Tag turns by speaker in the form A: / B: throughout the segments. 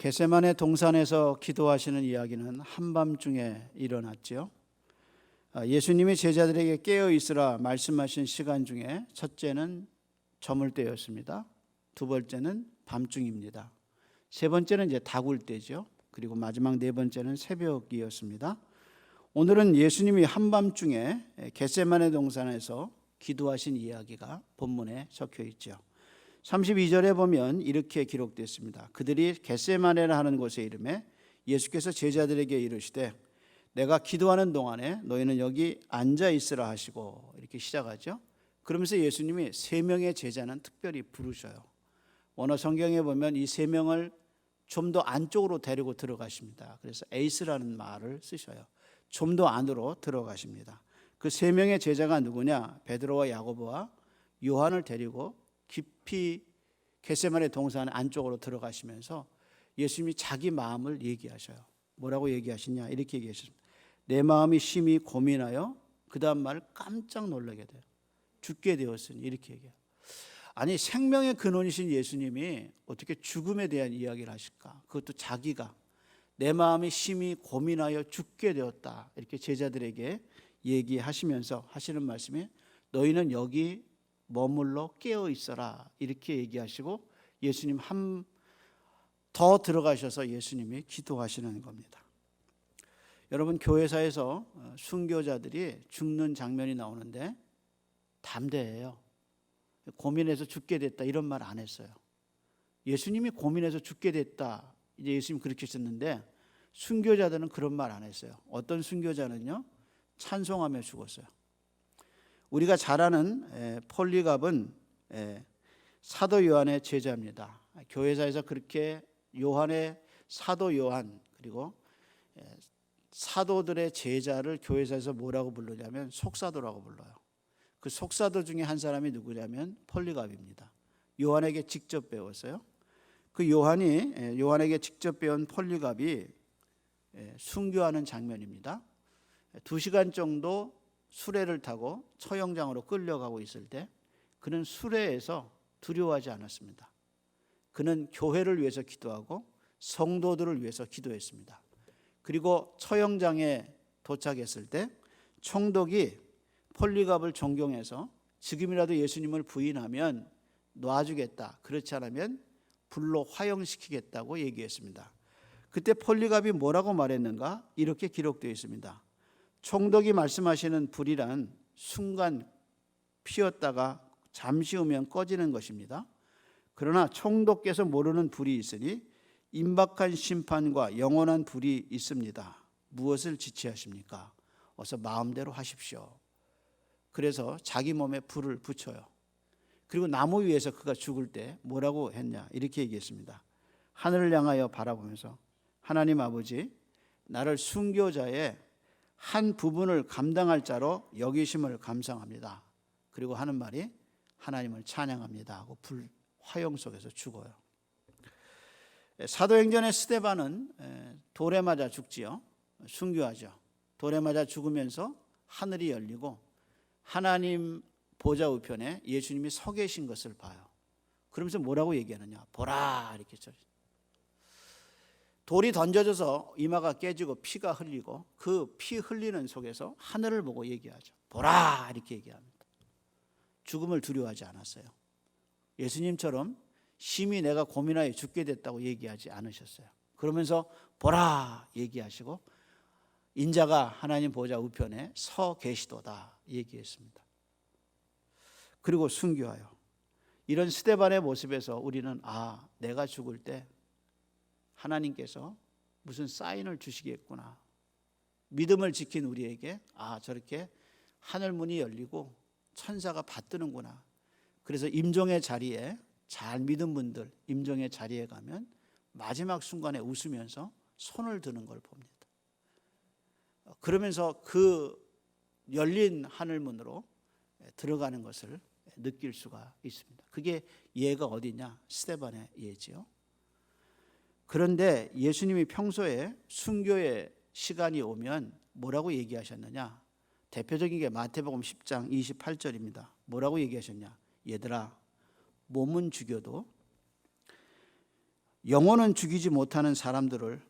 A: 게세만의 동산에서 기도하시는 이야기는 한밤중에 일어났지요. 아, 예수님이 제자들에게 깨어 있으라 말씀하신 시간 중에 첫째는 저물 때였습니다. 두 번째는 밤중입니다. 세 번째는 이제 다굴 때죠. 그리고 마지막 네 번째는 새벽이었습니다. 오늘은 예수님이 한밤중에 겟세만의 동산에서 기도하신 이야기가 본문에 적혀 있죠. 32절에 보면 이렇게 기록됐습니다. 그들이 겟세마네라 하는 곳에 이름에 예수께서 제자들에게 이르시되 내가 기도하는 동안에 너희는 여기 앉아 있으라 하시고 이렇게 시작하죠. 그러면서 예수님이 세 명의 제자는 특별히 부르셔요. 원어 성경에 보면 이 세 명을 좀 더 안쪽으로 데리고 들어가십니다. 그래서 에이스라는 말을 쓰셔요. 좀 더 안으로 들어가십니다. 그 세 명의 제자가 누구냐? 베드로와 야고보와 요한을 데리고 깊이 겟세마네 동산 안쪽으로 들어가시면서 예수님이 자기 마음을 얘기하셔요. 뭐라고 얘기하시냐? 이렇게 얘기하셨습니다. 내 마음이 심히 고민하여 그 다음 말을 깜짝 놀라게 돼요. 죽게 되었으니 이렇게 얘기해요. 아니 생명의 근원이신 예수님이 어떻게 죽음에 대한 이야기를 하실까? 그것도 자기가 내 마음이 심히 고민하여 죽게 되었다. 이렇게 제자들에게 얘기하시면서 하시는 말씀이 너희는 여기 머물러 깨어 있어라. 이렇게 얘기하시고 예수님 한 더 들어가셔서 예수님이 기도하시는 겁니다. 여러분 교회사에서 어, 순교자들이 죽는 장면이 나오는데 담대해요. 고민해서 죽게 됐다 이런 말 안 했어요. 예수님이 고민해서 죽게 됐다. 이제 예수님 그렇게 하셨는데 순교자들은 그런 말 안 했어요. 어떤 순교자는요 찬송하며 죽었어요. 우리가 잘 아는 폴리갑은 사도 요한의 제자입니다. 교회사에서 그렇게 요한의 사도 요한 그리고 사도들의 제자를 교회사에서 뭐라고 부르냐면 속사도라고 불러요. 그 속사도 중에 한 사람이 누구냐면 폴리갑입니다. 요한에게 직접 배웠어요. 그 요한이 요한에게 직접 배운 폴리갑이 순교하는 장면입니다. 두 시간 정도 수레를 타고 처형장으로 끌려가고 있을 때 그는 수레에서 두려워하지 않았습니다. 그는 교회를 위해서 기도하고 성도들을 위해서 기도했습니다. 그리고 처형장에 도착했을 때 총독이 폴리갑을 존경해서 지금이라도 예수님을 부인하면 놔주겠다. 그렇지 않으면 불로 화형시키겠다고 얘기했습니다. 그때 폴리갑이 뭐라고 말했는가? 이렇게 기록되어 있습니다. 총독이 말씀하시는 불이란 순간 피었다가 잠시 후면 꺼지는 것입니다. 그러나 총독께서 모르는 불이 있으니 임박한 심판과 영원한 불이 있습니다. 무엇을 지체하십니까? 어서 마음대로 하십시오. 그래서 자기 몸에 불을 붙여요. 그리고 나무 위에서 그가 죽을 때 뭐라고 했냐? 이렇게 얘기했습니다. 하늘을 향하여 바라보면서 하나님 아버지, 나를 순교자의 한 부분을 감당할 자로 여기심을 감상합니다. 그리고 하는 말이 하나님을 찬양합니다 하고 불 화용 속에서 죽어요. 사도행전의 스테반은 돌에 맞아 죽지요. 순교하죠. 돌에 맞아 죽으면서 하늘이 열리고 하나님 보좌 우편에 예수님이 서 계신 것을 봐요. 그러면서 뭐라고 얘기하느냐? 보라 이렇게 써. 돌이 던져져서 이마가 깨지고 피가 흘리고 그 피 흘리는 속에서 하늘을 보고 얘기하죠. 보라 이렇게 얘기합니다. 죽음을 두려워하지 않았어요. 예수님처럼 심히 내가 고민하여 죽게 됐다고 얘기하지 않으셨어요. 그러면서 보라 얘기하시고 인자가 하나님 보좌 우편에 서 계시도다 얘기했습니다. 그리고 순교하여 이런 스테반의 모습에서 우리는 아 내가 죽을 때 하나님께서 무슨 사인을 주시겠구나. 믿음을 지킨 우리에게 아 저렇게 하늘 문이 열리고 천사가 받드는구나. 그래서 임종의 자리에 잘 믿은 분들 임종의 자리에 가면 마지막 순간에 웃으면서 손을 드는 걸 봅니다. 그러면서 그 열린 하늘 문으로 들어가는 것을 느낄 수가 있습니다. 그게 예가 어디냐? 스테반의 예지요. 그런데 예수님이 평소에 순교의 시간이 오면 뭐라고 얘기하셨느냐? 대표적인 게 마태복음 10장 28절입니다. 뭐라고 얘기하셨냐? 얘들아, 몸은 죽여도 영혼은 죽이지 못하는 사람들을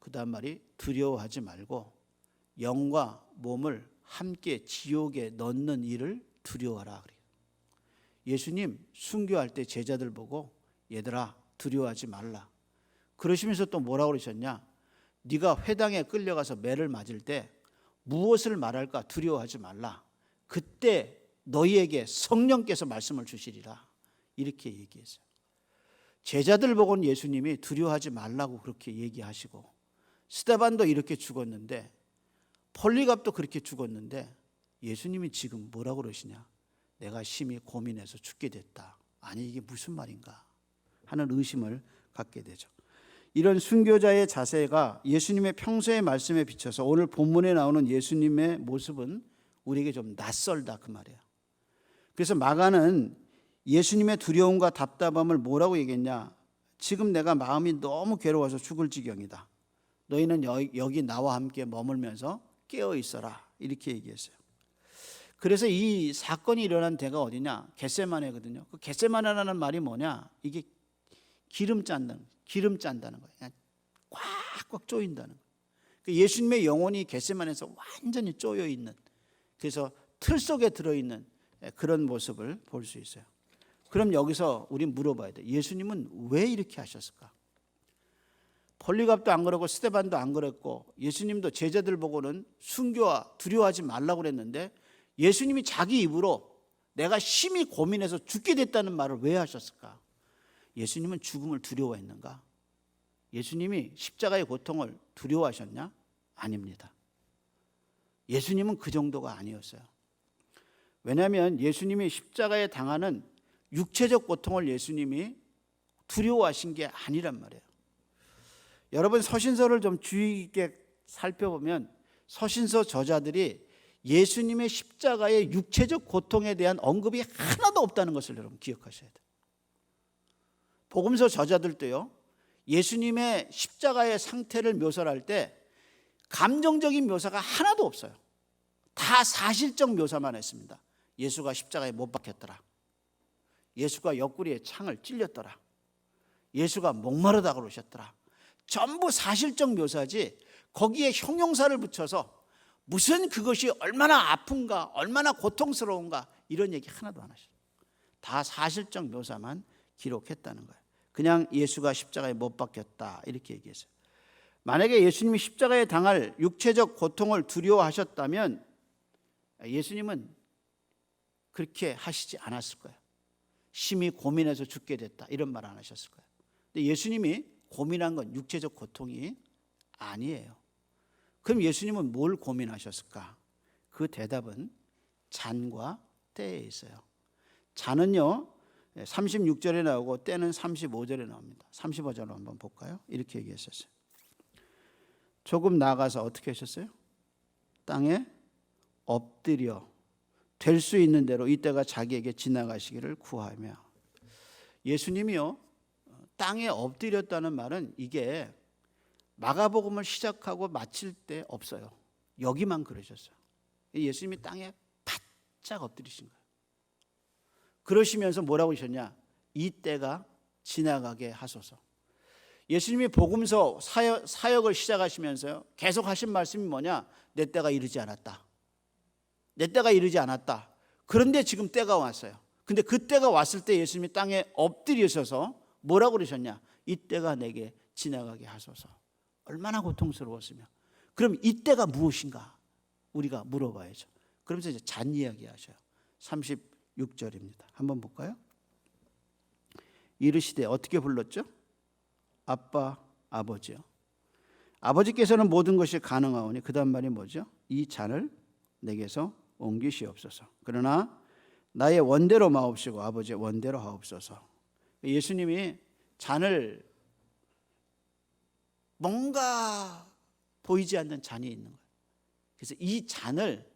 A: 그다음 말이 두려워하지 말고 영과 몸을 함께 지옥에 넣는 일을 두려워하라 그래요. 예수님 순교할 때 제자들 보고 얘들아 두려워하지 말라. 그러시면서 또 뭐라고 그러셨냐? 네가 회당에 끌려가서 매를 맞을 때 무엇을 말할까 두려워하지 말라. 그때 너희에게 성령께서 말씀을 주시리라. 이렇게 얘기했어요. 제자들 보고는 예수님이 두려워하지 말라고 그렇게 얘기하시고 스테반도 이렇게 죽었는데 폴리갑도 그렇게 죽었는데 예수님이 지금 뭐라고 그러시냐? 내가 심히 고민해서 죽게 됐다. 아니 이게 무슨 말인가 하는 의심을 갖게 되죠. 이런 순교자의 자세가 예수님의 평소의 말씀에 비춰서 오늘 본문에 나오는 예수님의 모습은 우리에게 좀 낯설다 그 말이에요. 그래서 마가는 예수님의 두려움과 답답함을 뭐라고 얘기했냐? 지금 내가 마음이 너무 괴로워서 죽을 지경이다. 너희는 여기 나와 함께 머물면서 깨어 있어라. 이렇게 얘기했어요. 그래서 이 사건이 일어난 데가 어디냐? 겟세마네거든요. 그 겟세마네라는 말이 뭐냐? 이게 기름 짠다는 기름 짠다는 거예요. 그냥 꽉꽉 조인다는 거예요. 그 예수님의 영혼이 겟세마네에서 완전히 쪼여 있는 그래서 틀 속에 들어 있는 그런 모습을 볼 수 있어요. 그럼 여기서 우리 물어봐야 돼. 예수님은 왜 이렇게 하셨을까? 폴리갑도 안 그러고 스테반도 안 그랬고 예수님도 제자들 보고는 순교와 두려워하지 말라고 그랬는데 예수님이 자기 입으로 내가 심히 고민해서 죽게 됐다는 말을 왜 하셨을까? 예수님은 죽음을 두려워했는가? 예수님이 십자가의 고통을 두려워하셨냐? 아닙니다. 예수님은 그 정도가 아니었어요. 왜냐하면 예수님이 십자가에 당하는 육체적 고통을 예수님이 두려워하신 게 아니란 말이에요. 여러분 서신서를 좀 주의 깊게 살펴보면 서신서 저자들이 예수님의 십자가의 육체적 고통에 대한 언급이 하나도 없다는 것을 여러분 기억하셔야 돼요. 복음서 저자들도요. 예수님의 십자가의 상태를 묘사할 때 감정적인 묘사가 하나도 없어요. 다 사실적 묘사만 했습니다. 예수가 십자가에 못 박혔더라. 예수가 옆구리에 창을 찔렸더라. 예수가 목마르다 그러셨더라. 전부 사실적 묘사지 거기에 형용사를 붙여서 무슨 그것이 얼마나 아픈가, 얼마나 고통스러운가 이런 얘기 하나도 안 하셨어요. 다 사실적 묘사만 기록했다는 거예요. 그냥 예수가 십자가에 못 박혔다 이렇게 얘기했어요. 만약에 예수님이 십자가에 당할 육체적 고통을 두려워하셨다면 예수님은 그렇게 하시지 않았을 거예요. 심히 고민해서 죽게 됐다 이런 말 안 하셨을 거예요. 근데 예수님이 고민한 건 육체적 고통이 아니에요. 그럼 예수님은 뭘 고민하셨을까? 그 대답은 잔과 때에 있어요. 잔은요, 36절에 나오고 때는 35절에 나옵니다. 35절로 한번 볼까요? 이렇게 얘기했었어요. 조금 나가서 어떻게 하셨어요? 땅에 엎드려 될 수 있는 대로 이때가 자기에게 지나가시기를 구하며 예수님이요 땅에 엎드렸다는 말은 이게 마가복음을 시작하고 마칠 때 없어요. 여기만 그러셨어요. 예수님이 땅에 바짝 엎드리신 거예요. 그러시면서 뭐라고 하셨냐? 이 때가 지나가게 하소서. 예수님이 복음서 사역, 사역 을 시작하시면서요. 계속 하신 말씀이 뭐냐? 내 때가 이르지 않았다. 내 때가 이르지 않았다. 그런데 지금 때가 왔어요. 근데 그 때가 왔을 때 예수님이 땅에 엎드리셔서 뭐라고 그러셨냐? 이 때가 내게 지나가게 하소서. 얼마나 고통스러웠으며. 그럼 이 때가 무엇인가? 우리가 물어봐야죠. 그러면서 이제 잔 이야기 하셔요. 36절입니다. 한번 볼까요? 이르시되 어떻게 불렀죠? 아빠, 아버지요. 아버지께서는 모든 것이 가능하오니 그 다음 말이 뭐죠? 이 잔을 내게서 옮기시옵소서. 그러나 나의 원대로 마옵시고 아버지의 원대로 하옵소서. 예수님이 잔을 뭔가 보이지 않는 잔이 있는 거예요. 그래서 이 잔을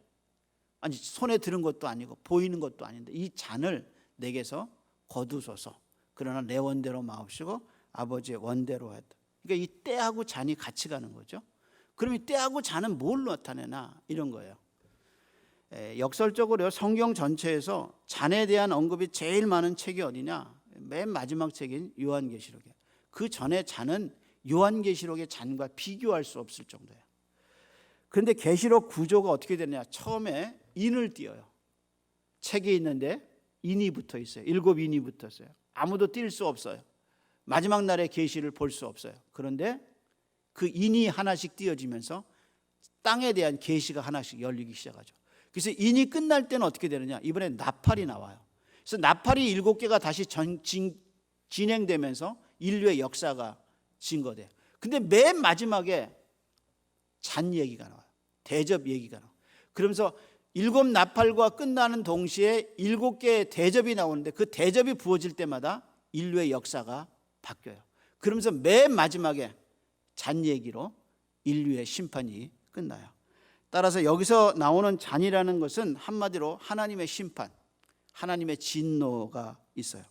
A: 아니 손에 들은 것도 아니고 보이는 것도 아닌데 이 잔을 내게서 거두소서. 그러나 내 원대로 마옵시고 아버지의 원대로 했다. 그러니까 이 때하고 잔이 같이 가는 거죠. 그럼 이 때하고 잔은 뭘 나타내나 이런 거예요. 에, 역설적으로 성경 전체에서 잔에 대한 언급이 제일 많은 책이 어디냐? 맨 마지막 책인 요한계시록이에요. 그 전에 잔은 요한계시록의 잔과 비교할 수 없을 정도예요. 그런데 계시록 구조가 어떻게 되느냐? 처음에 인을 띄어요. 책에 있는데 인이 붙어 있어요. 일곱 인이 붙었어요. 아무도 뛸 수 없어요. 마지막 날의 계시를 볼 수 없어요. 그런데 그 인이 하나씩 띄어지면서 땅에 대한 계시가 하나씩 열리기 시작하죠. 그래서 인이 끝날 때는 어떻게 되느냐? 이번에 나팔이 나와요. 그래서 나팔이 일곱 개가 다시 전, 진, 진행되면서 인류의 역사가 증거돼요. 근데 맨 마지막에 잔 얘기가 나와요. 대접 얘기가 나와요. 그러면서 일곱 나팔과 끝나는 동시에 일곱 개의 대접이 나오는데 그 대접이 부어질 때마다 인류의 역사가 바뀌어요. 그러면서 맨 마지막에 잔 얘기로 인류의 심판이 끝나요. 따라서 여기서 나오는 잔이라는 것은 한마디로 하나님의 심판, 하나님의 진노가 있어요.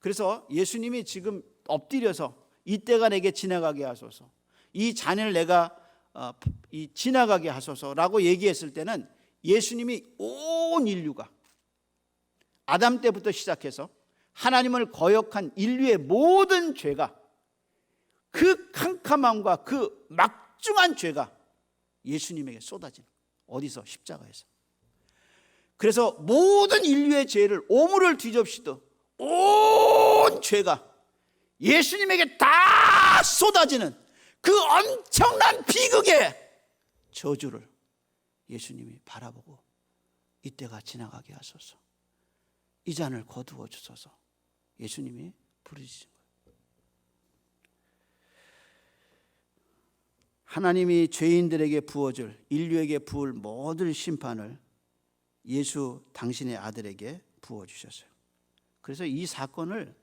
A: 그래서 예수님이 지금 엎드려서 이때가 내게 지나가게 하소서. 이 잔을 내가 어, 이 지나가게 하소서라고 얘기했을 때는 예수님이 온 인류가 아담 때부터 시작해서 하나님을 거역한 인류의 모든 죄가 그 캄캄함과 그 막중한 죄가 예수님에게 쏟아지는 어디서? 십자가에서. 그래서 모든 인류의 죄를 오물을 뒤접시듯 온 죄가 예수님에게 다 쏟아지는 그 엄청난 비극의 저주를 예수님이 바라보고 이때가 지나가게 하소서. 이 잔을 거두어 주소서. 예수님이 부르짖은 거예요. 하나님이 죄인들에게 부어줄 인류에게 부을 모든 심판을 예수 당신의 아들에게 부어 주셨어요. 그래서 이 사건을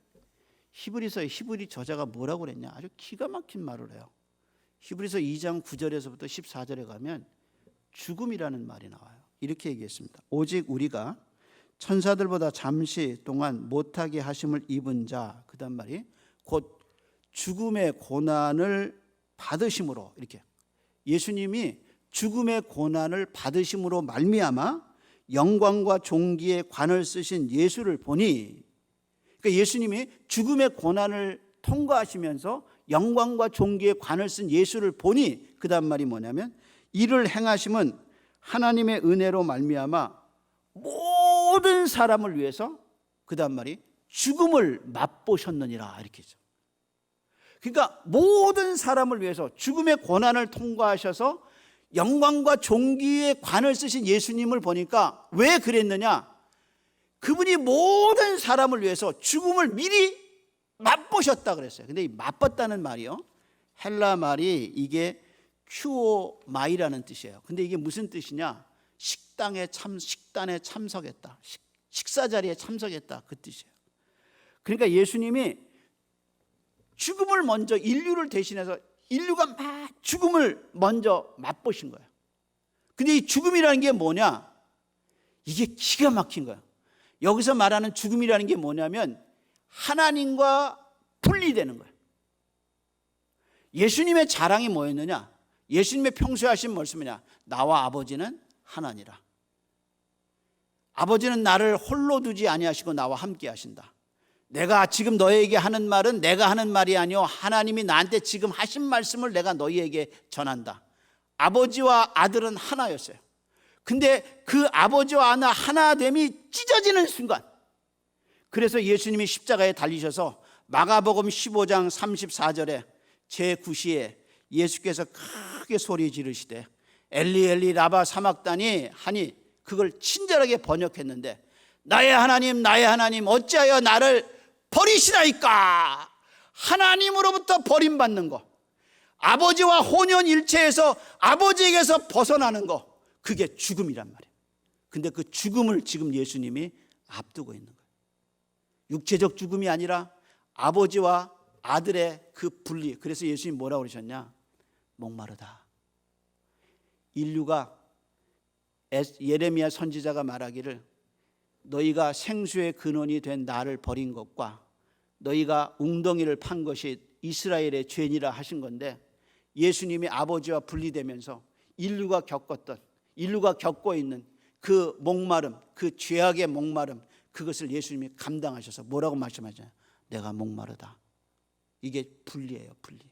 A: 히브리서의 히브리 저자가 뭐라고 그랬냐? 아주 기가 막힌 말을 해요. 히브리서 2장 9절에서부터 14절에 가면 죽음이라는 말이 나와요. 이렇게 얘기했습니다. 오직 우리가 천사들보다 잠시 동안 못하게 하심을 입은 자 그다음 말이 곧 죽음의 고난을 받으심으로 이렇게 예수님이 죽음의 고난을 받으심으로 말미암아 영광과 종기의 관을 쓰신 예수를 보니 그러니까 예수님이 죽음의 고난을 통과하시면서 영광과 종기의 관을 쓴 예수를 보니 그다음 말이 뭐냐면 이를 행하심은 하나님의 은혜로 말미암아 모든 사람을 위해서 그 다음 말이 죽음을 맛보셨느니라 이렇게 죠 그러니까 모든 사람을 위해서 죽음의 고난을 통과하셔서 영광과 종기의 관을 쓰신 예수님을 보니까 왜 그랬느냐? 그분이 모든 사람을 위해서 죽음을 미리 맛보셨다 그랬어요. 근데 이 맛봤다는 말이요. 헬라 말이 이게 큐오 마이라는 뜻이에요. 근데 이게 무슨 뜻이냐? 식당에 참 식단에 참석했다. 식, 식사 자리에 참석했다 그 뜻이에요. 그러니까 예수님이 죽음을 먼저 인류를 대신해서 인류가 막 죽음을 먼저 맛보신 거예요. 근데 이 죽음이라는 게 뭐냐? 이게 기가 막힌 거예요. 여기서 말하는 죽음이라는 게 뭐냐면 하나님과 분리되는 거예요. 예수님의 자랑이 뭐였느냐? 예수님의 평소에 하신 말씀이냐? 나와 아버지는 하나니라. 아버지는 나를 홀로 두지 아니하시고 나와 함께 하신다. 내가 지금 너에게 하는 말은 내가 하는 말이 아니요 하나님이 나한테 지금 하신 말씀을 내가 너희에게 전한다. 아버지와 아들은 하나였어요. 근데 그 아버지와 아나 하나됨이 찢어지는 순간 그래서 예수님이 십자가에 달리셔서 마가복음 15장 34절에 제9시에 예수께서 크게 소리 지르시되 엘리 엘리 라바 사막다니 하니 그걸 친절하게 번역했는데 나의 하나님 나의 하나님 어찌하여 나를 버리시나이까? 하나님으로부터 버림받는 거 아버지와 혼연일체에서 아버지에게서 벗어나는 거 그게 죽음이란 말이에요. 근데 그 죽음을 지금 예수님이 앞두고 있는 거예요. 육체적 죽음이 아니라 아버지와 아들의 그 분리 그래서 예수님이 뭐라고 그러셨냐 목마르다 인류가 예레미야 선지자가 말하기를 너희가 생수의 근원이 된 나를 버린 것과 너희가 웅덩이를 판 것이 이스라엘의 죄니라 하신 건데 예수님이 아버지와 분리되면서 인류가 겪었던 인류가 겪고 있는 그 목마름, 그 죄악의 목마름 그것을 예수님이 감당하셔서 뭐라고 말씀하잖아요. 내가 목마르다. 이게 분리예요, 분리.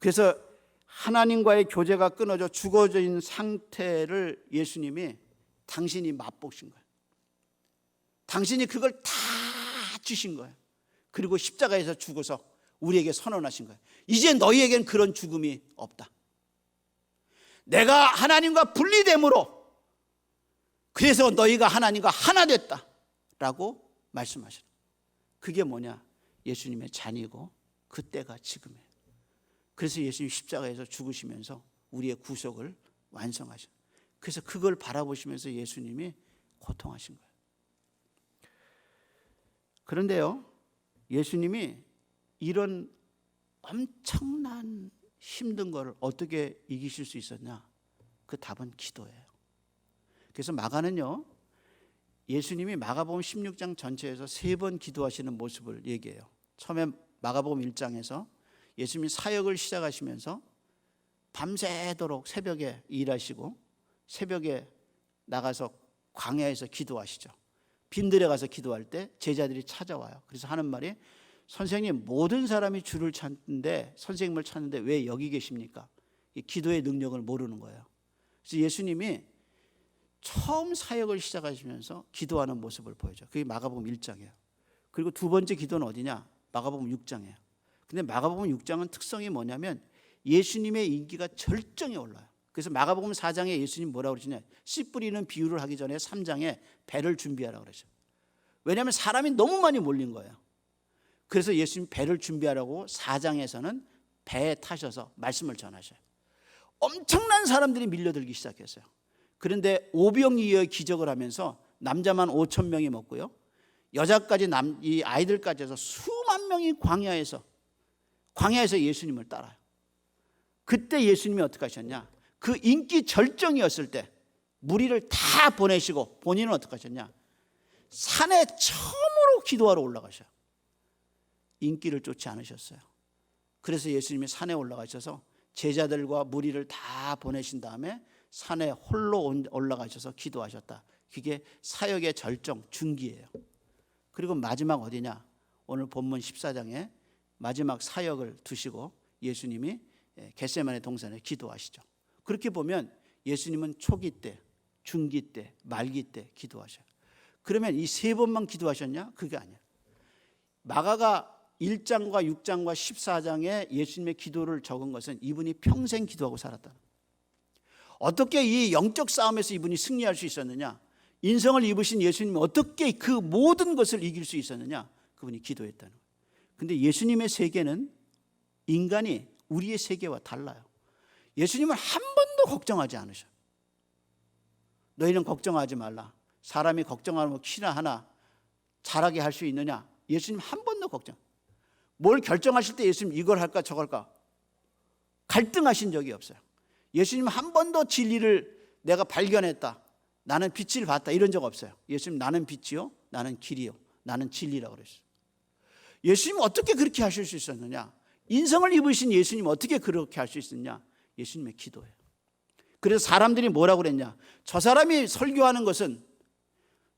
A: 그래서 하나님과의 교제가 끊어져 죽어진 상태를 예수님이 당신이 맛보신 거예요. 당신이 그걸 다 주신 거예요. 그리고 십자가에서 죽어서 우리에게 선언하신 거예요. 이제 너희에겐 그런 죽음이 없다. 내가 하나님과 분리됨으로 그래서 너희가 하나님과 하나 됐다. 라고 말씀하시는 그게 뭐냐? 예수님의 잔이고 그때가 지금이에요. 그래서 예수님 십자가에서 죽으시면서 우리의 구속을 완성하신 그래서 그걸 바라보시면서 예수님이 고통하신 거예요. 그런데요, 예수님이 이런 엄청난 힘든 거를 어떻게 이기실 수 있었냐? 그 답은 기도예요. 그래서 마가는요, 예수님이 마가복음 16장 전체에서 세 번 기도하시는 모습을 얘기해요. 처음에 마가복음 1장에서 예수님이 사역을 시작하시면서 밤새도록 새벽에 일하시고 새벽에 나가서 광야에서 기도하시죠. 빈들에 가서 기도할 때 제자들이 찾아와요. 그래서 하는 말이 선생님 모든 사람이 주를 찾는데 선생님을 찾는데 왜 여기 계십니까? 이 기도의 능력을 모르는 거예요. 그래서 예수님이 처음 사역을 시작하시면서 기도하는 모습을 보여줘. 그게 마가복음 1장이에요. 그리고 두 번째 기도는 어디냐? 마가복음 6장이에요. 근데 마가복음 6장은 특성이 뭐냐면 예수님의 인기가 절정에 올라요. 그래서 마가복음 4장에 예수님 뭐라고 그러시냐? 씨 뿌리는 비유를 하기 전에 3장에 배를 준비하라고 그러죠. 왜냐하면 사람이 너무 많이 몰린 거예요. 그래서 예수님 배를 준비하라고 4장에서는 배에 타셔서 말씀을 전하셔요. 엄청난 사람들이 밀려들기 시작했어요. 그런데 오병이어의 기적을 하면서 남자만 5천 명이 먹고요. 여자까지 남, 이 아이들까지 해서 수만 명이 광야에서 광야에서 예수님을 따라요. 그때 예수님이 어떻게 하셨냐? 그 인기 절정이었을 때 무리를 다 보내시고 본인은 어떻게 하셨냐? 산에 처음으로 기도하러 올라가셔요. 인기를 쫓지 않으셨어요. 그래서 예수님이 산에 올라가셔서 제자들과 무리를 다 보내신 다음에 산에 홀로 올라가셔서 기도하셨다. 그게 사역의 절정 중기예요. 그리고 마지막 어디냐? 오늘 본문 14장에 마지막 사역을 두시고 예수님이 겟세만의 동산에 기도하시죠. 그렇게 보면 예수님은 초기 때, 중기 때, 말기 때 기도하셔요. 그러면 이 세 번만 기도하셨냐? 그게 아니야. 마가가 1장과 6장과 14장에 예수님의 기도를 적은 것은 이분이 평생 기도하고 살았다. 어떻게 이 영적 싸움에서 이분이 승리할 수 있었느냐? 인성을 입으신 예수님이 어떻게 그 모든 것을 이길 수 있었느냐? 그분이 기도했다는. 근데 예수님의 세계는 인간이 우리의 세계와 달라요. 예수님은 한 번도 걱정하지 않으셔. 너희는 걱정하지 말라. 사람이 걱정하면 키나 하나 잘하게 할 수 있느냐? 예수님 한 번도 걱정. 뭘 결정하실 때 예수님 이걸 할까 저걸까 갈등하신 적이 없어요. 예수님 한 번도 진리를 내가 발견했다. 나는 빛을 봤다. 이런 적 없어요. 예수님 나는 빛이요. 나는 길이요. 나는 진리라고 그랬어요. 예수님 어떻게 그렇게 하실 수 있었느냐? 인성을 입으신 예수님 어떻게 그렇게 할 수 있었냐? 예수님의 기도예요. 그래서 사람들이 뭐라고 그랬냐? 저 사람이 설교하는 것은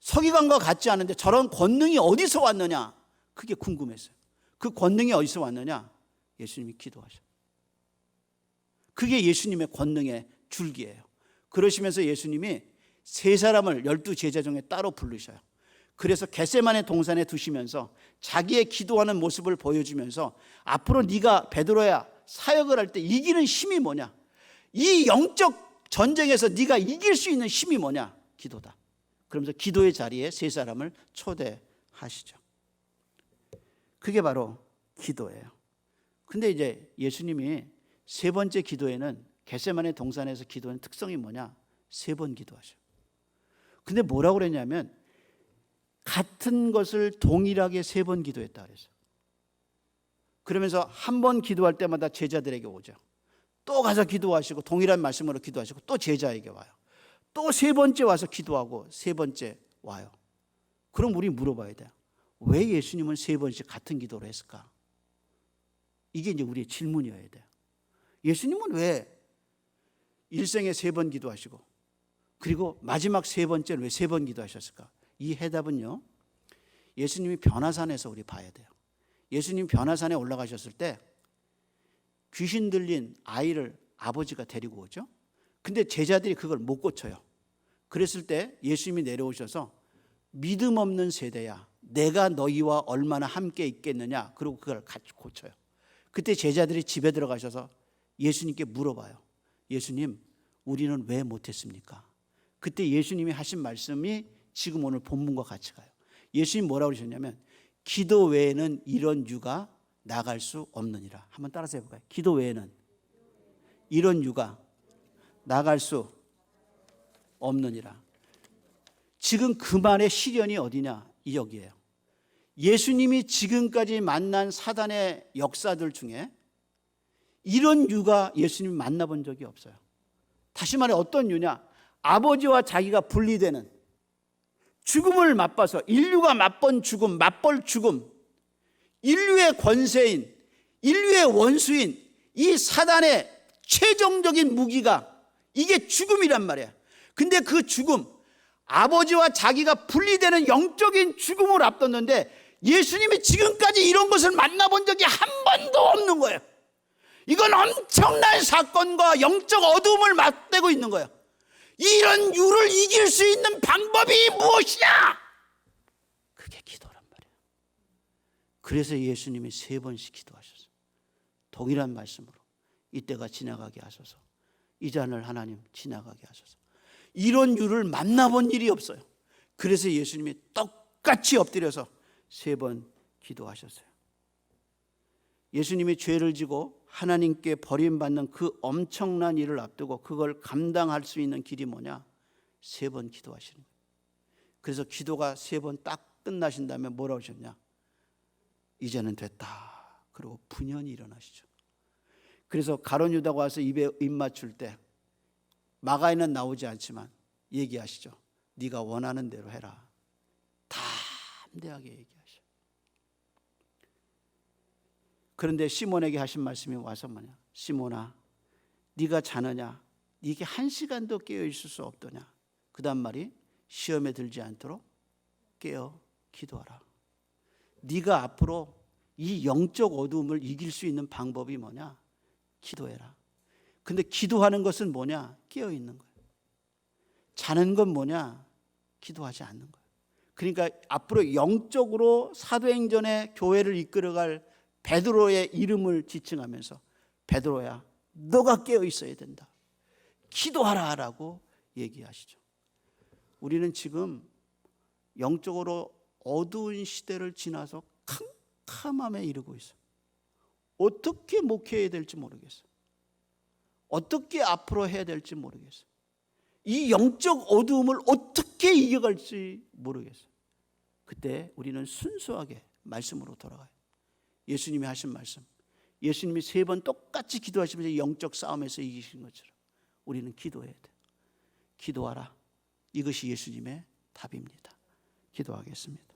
A: 서기관과 같지 않은데 저런 권능이 어디서 왔느냐? 그게 궁금했어요. 그 권능이 어디서 왔느냐? 예수님이 기도하셔. 그게 예수님의 권능의 줄기예요. 그러시면서 예수님이 세 사람을 열두 제자 중에 따로 부르셔요. 그래서 겟세만의 동산에 두시면서 자기의 기도하는 모습을 보여주면서 앞으로 네가 베드로야 사역을 할 때 이기는 힘이 뭐냐? 이 영적 전쟁에서 네가 이길 수 있는 힘이 뭐냐? 기도다. 그러면서 기도의 자리에 세 사람을 초대하시죠. 그게 바로 기도예요. 근데 이제 예수님이 세 번째 기도에는 겟세만의 동산에서 기도하는 특성이 뭐냐? 세 번 기도하셔. 근데 뭐라고 그랬냐면 같은 것을 동일하게 세 번 기도했다 그랬어. 그러면서 한 번 기도할 때마다 제자들에게 오죠. 또 가서 기도하시고 동일한 말씀으로 기도하시고 또 제자에게 와요. 또 세 번째 와서 기도하고 세 번째 와요. 그럼 우리 물어봐야 돼요. 왜 예수님은 세 번씩 같은 기도를 했을까? 이게 이제 우리의 질문이어야 돼요. 예수님은 왜 일생에 세 번 기도하시고 그리고 마지막 세 번째는 왜 세 번 기도하셨을까? 이 해답은요. 예수님이 변화산에서 우리 봐야 돼요. 예수님 변화산에 올라가셨을 때 귀신 들린 아이를 아버지가 데리고 오죠. 근데 제자들이 그걸 못 고쳐요. 그랬을 때 예수님이 내려오셔서 믿음 없는 세대야. 내가 너희와 얼마나 함께 있겠느냐. 그리고 그걸 같이 고쳐요. 그때 제자들이 집에 들어가셔서 예수님께 물어봐요. 예수님, 우리는 왜 못했습니까? 그때 예수님이 하신 말씀이 지금 오늘 본문과 같이 가요. 예수님 뭐라고 그러셨냐면 기도 외에는 이런 유가 나갈 수 없느니라. 한번 따라서 해볼까요? 기도 외에는 이런 유가 나갈 수 없느니라. 지금 그 말의 시련이 어디냐? 이 여기에요. 예수님이 지금까지 만난 사단의 역사들 중에 이런 유가 예수님 만나본 적이 없어요. 다시 말해 어떤 유냐? 아버지와 자기가 분리되는 죽음을 맛봐서 인류가 맛본 죽음, 맛볼 죽음, 인류의 권세인, 인류의 원수인 이 사단의 최종적인 무기가 이게 죽음이란 말이야. 근데 그 죽음, 아버지와 자기가 분리되는 영적인 죽음을 앞뒀는데 예수님이 지금까지 이런 것을 만나본 적이 한 번도 없는 거예요. 이건 엄청난 사건과 영적 어둠을 맞대고 있는 거예요. 이런 유를 이길 수 있는 방법이 무엇이냐? 그게 기도란 말이에요. 그래서 예수님이 세 번씩 기도하셨어요. 동일한 말씀으로 이때가 지나가게 하소서. 이 잔을 하나님 지나가게 하소서. 이런 유를 만나본 일이 없어요. 그래서 예수님이 똑같이 엎드려서 세 번 기도하셨어요. 예수님이 죄를 지고 하나님께 버림받는 그 엄청난 일을 앞두고 그걸 감당할 수 있는 길이 뭐냐? 세 번 기도하시는 거예요. 그래서 기도가 세 번 딱 끝나신 다음에 뭐라고 하셨냐? 이제는 됐다. 그리고 분연히 일어나시죠. 그래서 가론 유다가 와서 입에 입 맞출 때 마가에는 나오지 않지만 얘기하시죠. 네가 원하는 대로 해라. 담대하게 얘기하셔. 그런데 시몬에게 하신 말씀이 와서 뭐냐? 시몬아, 네가 자느냐? 이게 한 시간도 깨어 있을 수 없더냐? 그다음 말이 시험에 들지 않도록 깨어 기도하라. 네가 앞으로 이 영적 어두움을 이길 수 있는 방법이 뭐냐? 기도해라. 근데 기도하는 것은 뭐냐? 깨어 있는 거예요. 자는 건 뭐냐? 기도하지 않는 거예요. 그러니까 앞으로 영적으로 사도행전의 교회를 이끌어갈 베드로의 이름을 지칭하면서 베드로야, 너가 깨어 있어야 된다. 기도하라라고 얘기하시죠. 우리는 지금 영적으로 어두운 시대를 지나서 캄캄함에 이르고 있어. 어떻게 목회해야 될지 모르겠어. 어떻게 앞으로 해야 될지 모르겠어. 이 영적 어두움을 어떻게 이겨갈지 모르겠어. 그때 우리는 순수하게 말씀으로 돌아가요. 예수님이 하신 말씀. 예수님이 세 번 똑같이 기도하시면서 영적 싸움에서 이기신 것처럼 우리는 기도해야 돼. 기도하라. 이것이 예수님의 답입니다. 기도하겠습니다.